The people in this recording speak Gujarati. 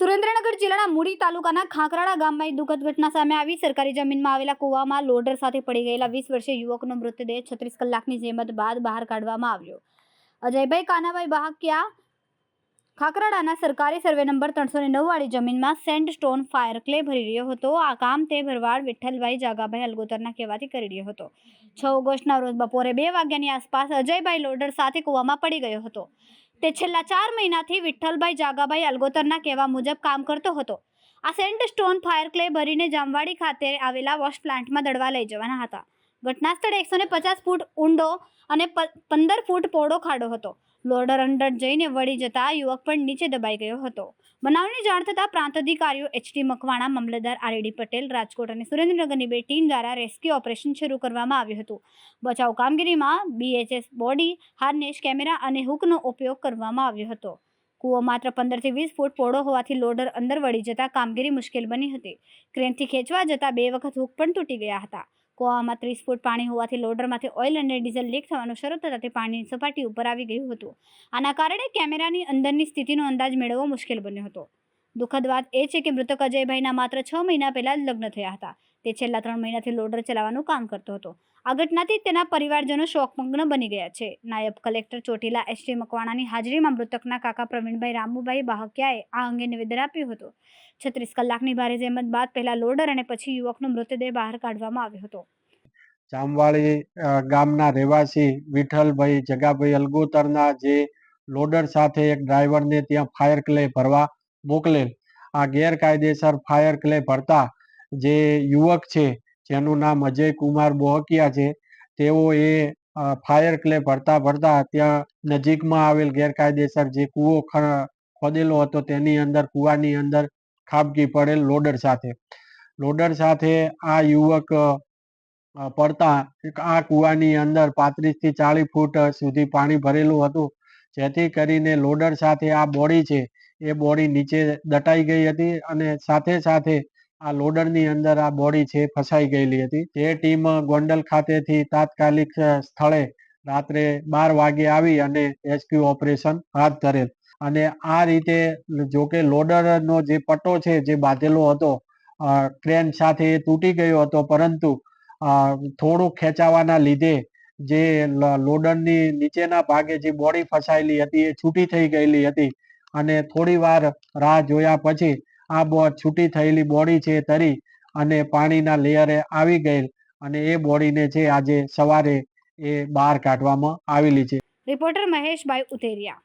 સુરેન્દ્રનગર જિલ્લાના મૂડી તાલુકાના ખાંકરાળા ગામમાં એક દુઃખદ ઘટના સામે આવી. સરકારી જમીનમાં આવેલા કૂવામાં લોડર સાથે પડી ગયેલા વીસ વર્ષીય યુવકનો મૃતદેહ છત્રીસ કલાકની જેમત બાદ બહાર કાઢવામાં આવ્યો. અજયભાઈ કાનાભાઈ બહાકિયા ખાકરાડાના સરકારી સર્વે નંબર ત્રણસો નવ વાળી જમીનમાં સેન્ડ સ્ટોન ફાયર ક્લે ભરી રહ્યો હતો. આ કામ તે ભરવાડ વિઠ્ઠલભાઈ જાગાભાઈ અલગોતરના કહેવાથી કરી રહ્યો હતો. છ ઓગસ્ટના રોજ બપોરે બે વાગ્યાની આસપાસ અજયભાઈ લોડર સાથે કૂવામાં પડી ગયો હતો. તે છેલ્લા ચાર મહિનાથી વિઠ્ઠલભાઈ જાગાભાઈ અલગોતરના કહેવા મુજબ કામ કરતો હતો. આ સેન્ટ સ્ટોન ફાયર ક્લે ભરીને જામવાડી ખાતે આવેલા વોશ પ્લાન્ટમાં દળવા લઈ જવાના હતા. ઘટના સ્થળે એકસો પચાસ ફૂટ ઊંડો અને પંદર ફૂટ પહોળો ખાડો હતો. લોડર અંદર જઈને વળી જતા યુવક પણ નીચે દબાઈ ગયો હતો. બનાવની જાણ થતાં પ્રાંત અધિકારીઓ એચડી મકવાણા, મામલતદાર આરડી પટેલ, રાજકોટ અને સુરેન્દ્રનગરની બે ટીમ દ્વારા રેસ્ક્યુ ઓપરેશન શરૂ કરવામાં આવ્યું હતું. બચાવ કામગીરીમાં બીએચએસ બોડી હાર્નેશ કેમેરા અને હુકનો ઉપયોગ કરવામાં આવ્યો હતો. કૂવો માત્ર પંદરથી વીસ ફૂટ પહોળો હોવાથી લોડર અંદર વળી જતા કામગીરી મુશ્કેલ બની હતી. ક્રેનથી ખેંચવા જતાં બે વખત હુક પણ તૂટી ગયા હતા. કૂવામાં ત્રીસ ફૂટ પાણી હોવાથી લોડરમાંથી ઓઇલ અને ડીઝલ લીક થવાનું શરૂ થતાં તે પાણીની સપાટી ઉપર આવી ગયું હતું. આના કારણે કેમેરાની અંદરની સ્થિતિનો અંદાજ મેળવવો મુશ્કેલ બન્યો હતો. દુઃખદ વાત એ છે કે મૃતક અજયભાઈના માત્ર છ મહિના પહેલા જ લગ્ન થયા હતા. તે છેલ્લા ત્રણ મહિનાથી લોડર ચલાવવાનું કામ કરતો હતો. આ ઘટનાથી તેના પરિવારજનો શોકમગ્ન બની ગયા છે. નાયબ કલેક્ટર ચોટીલા એસટી મકવાણાની હાજરીમાં મૃતકના કાકા પ્રવીણભાઈ રામુભાઈ બાહકિયાએ આ અંગે નિવેદન આપ્યું હતું. છત્રીસ કલાકની ભારે જહેમત બાદ પહેલા લોડર અને પછી યુવકનો મૃતદેહ બહાર કાઢવામાં આવ્યો હતો. જામવાળી ગામના રહેવાસી વિઠ્ઠલભાઈ જગાભાઈ અલગોતરના જે લોડર સાથે એક ડ્રાઈવરને ત્યાં ફાયર ક્લે ભરવા મોકલેલ. આ ગેરકાયદેસર ફાયર ક્લે ભરતા જે યુવક છે, જેનું નામ અજય કુમાર બોહકિયા છે, તેઓ એ ફાયર ક્લે ભરતા ભરતા ત્યાં નજીકમાં આવેલ ગેરકાયદેસર જે કૂવો ખોદેલો હતો, તેની અંદર, કૂવાની અંદર ખાબકી પડેલ લોડર સાથે. લોડર સાથે આ યુવક પડતા આ કૂવાની અંદર પાંત્રીસથી ચાલીસ ફૂટ સુધી પાણી ભરેલું હતું, જેથી કરીને લોડર સાથે આ બોડી છે એ બોડી નીચે દટાઈ ગઈ હતી અને સાથે સાથે આ લોડરની અંદર આ બોડી છે ફસાઈ ગયેલી હતી. તે ટીમ ગોંડલ ખાતેથી તાત્કાલિક સ્થળે રાત્રે બાર વાગે આવી અને રેસ્ક્યુ ઓપરેશન હાથ ધરેલ. અને આ રીતે જોકે લોડરનો જે પટ્ટો છે, જે બાંધેલો હતો ક્રેન સાથે એ તૂટી ગયો હતો, પરંતુ થોડું ખેંચાવાના લીધે જે લોડરની નીચેના ભાગે જે બોડી ફસાયેલી હતી એ છૂટી થઈ ગયેલી હતી. અને થોડી વાર રાહ જોયા પછી આ બોટ છૂટી થયેલી બોડી છે તરી અને પાણીના લેયરે આવી ગયેલ અને એ બોડીને છે આજે સવારે એ બહાર કાઢવામાં આવેલી છે. રિપોર્ટર મહેશભાઈ ઉતેરિયા